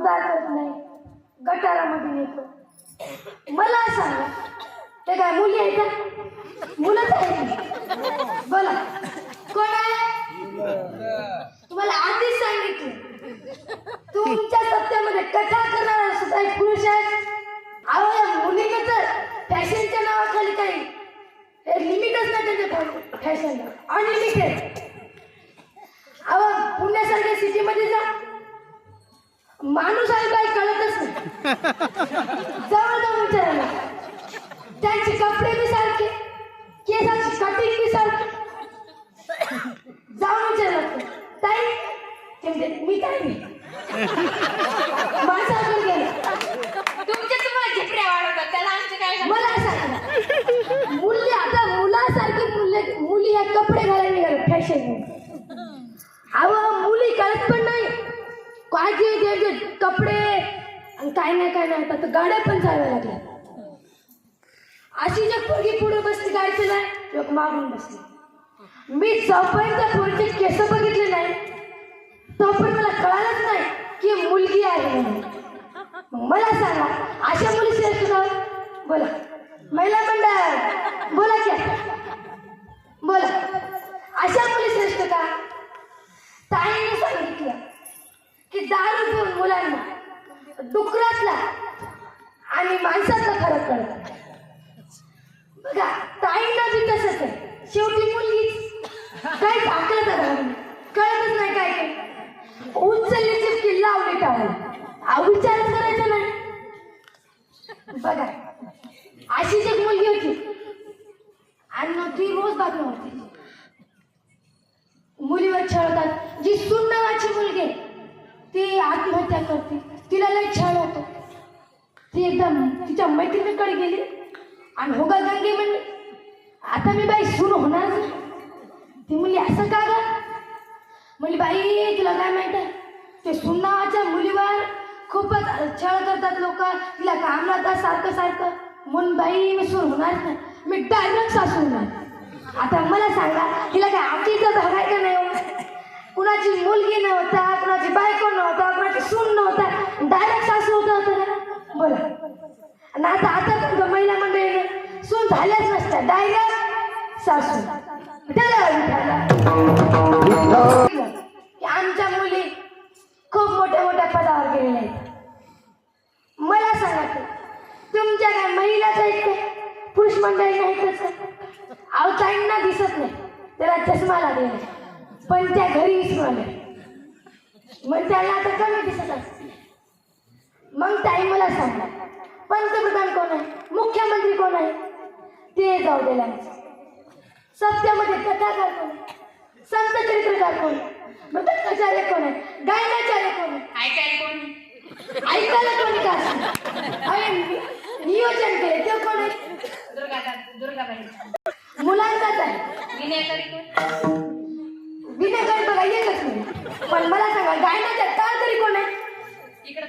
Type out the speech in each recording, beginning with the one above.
उधार करत नाही. गटारामध्ये नेतो. मला सांगा ते काय मुली आहेत का? मुलंच आहे बोला कोण आहे? तुम्हाला आधीच सांगितलं. तुमच्या सत्यामध्ये कथा करणारा सुद्धा एक पुरुष आहे. अहो या मुलीने तर फॅशनच्या नावाखाली काही लिमिटच नाही त्यांच्या फॅशनला अनलिमिटेड अहो पुण्यासारख्या सिटीमध्ये जा. माणूस आहे बाई कळतच नाही. जवळ जाऊन विचारायला त्यांचे कपडे बी सारखे केसाची कटिंग बी सारखी. जाऊन विचारलं ताई ते म्हणते, मी काय गेलं. तुमच्या तुम्हाला झिपऱ्या वाढवतात त्याला आमचे काय? मला सांगा मुली आता मुलासारखी मुले मुली या कपडे घालायला निघाले फॅशन अहो मुली कळत पण नाही काय कपडे. आणि काय नाही काय नाही आता गाड्या पण चालवायला लागल्या. अशी जर पोरगी पुढे बसली गाडी नाही लोक मागून बसली. मी जोपर्यंत त्या पोरीचे केस बघितले नाही तोपर्यंत मला कळालंच नाही की मुलगी आहे म्हणून. मला सांगा अशा मुलीचे बोला. महिला मंडळ बोला की. बोला. अशा मुली श्रेष्ठ का? ताईने की दारू पिऊन मुलांना डुकरातला. आणि माणसातला फरक कळत बघा ताईंना बी तसंच आहे. शेवटी मुलगीच. काय टाकलं तर कळतच नाही काय उचलली चिपकी लावली टाळायला हा विचारच करायचा नाही. बघा अशीच एक मुलगी होती. आणि मग ती रोज बातम्या होती. मुलीवर छळतात. जी सुन नावाची मुलगी ती आत्महत्या करते. तिला लय छळ होतो. ती एकदम तिच्या मैत्रिणीकडे गेली आणि होगा गंगे म्हणली आता मी बाई सुरू होणारच नाही. ती म्हणली असं का ग? म्हणली बाई तुला काय माहीत आहे? ते सून नावाच्या मुलीवर खूपच छळ करतात लोक. तिला काम राहतात सारखं सारखं. म्हणून बाई मी सूर होणार नाही. मी डायरेक्ट सासू होणार. आता मला सांगा तिला काय आमची इज्जत आहे का नाही हो? कुणाची मुलगी नव्हता कुणाची बायको नव्हता कुणाची सून नव्हता डायरेक्ट सासू होता होतं का बोला. आणि आता आता तुमचं महिला मंडळीने सून झाल्याच नसत्या डायरेक्ट सासू. की आमच्या मुली खूप मोठ्या मोठ्या पदावर गेलेल्या आहेत. मला सांगा तुमच्या काय महिलाच आहेत का? पुरुष मंडळी नाहीतच का? अहो दिसत नाही. त्याला चष्मा लागलेला पण त्या घरी विसरून आले मग त्याला आता कमी दिसत असते. मग ताई मला सांगा पंतप्रधान कोण आहे? मुख्यमंत्री कोण आहे? ते जाऊ दे लांबचं. सत्यामध्ये कथाकार कोण आहे? संत चरित्रकार कोण आहे? धर्माचार्य कोण आहे? गायनाचार्य कोण आहे? ऐकायला कोणी? ऐकायला कोणी का? अरे नियोजन केले ते कोण आहे? दुर्गा दुर्गाबाई. सांगा गायनाचा ताळ तरी कोण आहे? इकडे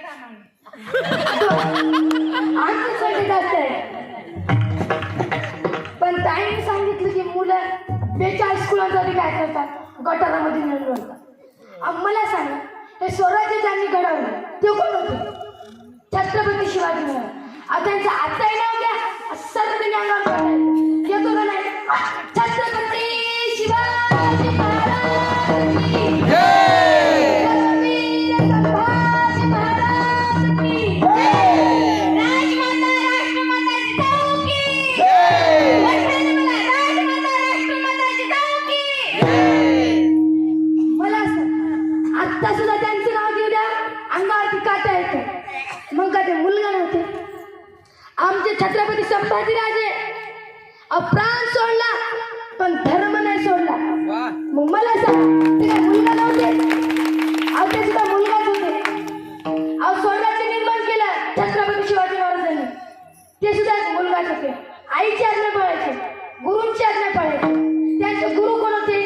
पण ताईने सांगितलं की मुलं बेचाळीस स्कूलांसाठी काय करतात? गटारामध्ये अहो, मला सांगा हे स्वराज्य ज्यांनी घडवलं ते कोण होते? छत्रपती शिवाजी महाराज. आता त्यांचं आत्ताही नाव घ्या. आत्ता सुद्धा त्यांचं नाव घेऊ द्या. अंगावरती काटा येतो. मग का ते मुलगा नव्हते. आमचे छत्रपती संभाजीराजे अप्राण सोडला पण धर्म नाही सोडला. मग मला सांग ते काय मुलगा नव्हते. अहो ते सुद्धा मुलगाच होते. अहो स्वराज्य निर्माण केलं छत्रपती शिवाजी महाराजांनी. ते सुद्धा मुलगाच होते. आईची आज्ञा पाळायचे गुरूंची आज्ञा पाळायचे. त्यांचे गुरु कोण होते?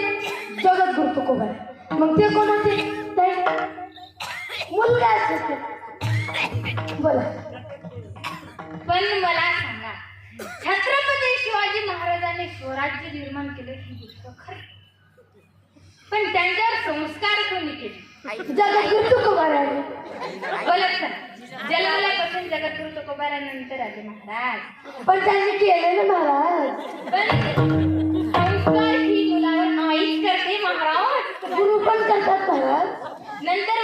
जगत गुरु तुकोबार मग ते कोण होते? बोला. पण मला सांगा छत्रपती शिवाजी महाराजांनी स्वराज्य निर्माण केलं ही गोष्ट खरी? पण त्यांच्यावर संस्कार कोणी केले? जगत गुरु तुकोबार जन्मल्यापासून जगद्गुरु तुकोबारानंतर राजे महाराज. पण त्यांनी केले ना महाराज. पण संस्कार ही मुलावर आईच करते महाराज. गुरु पण करतात महाराज. नंतर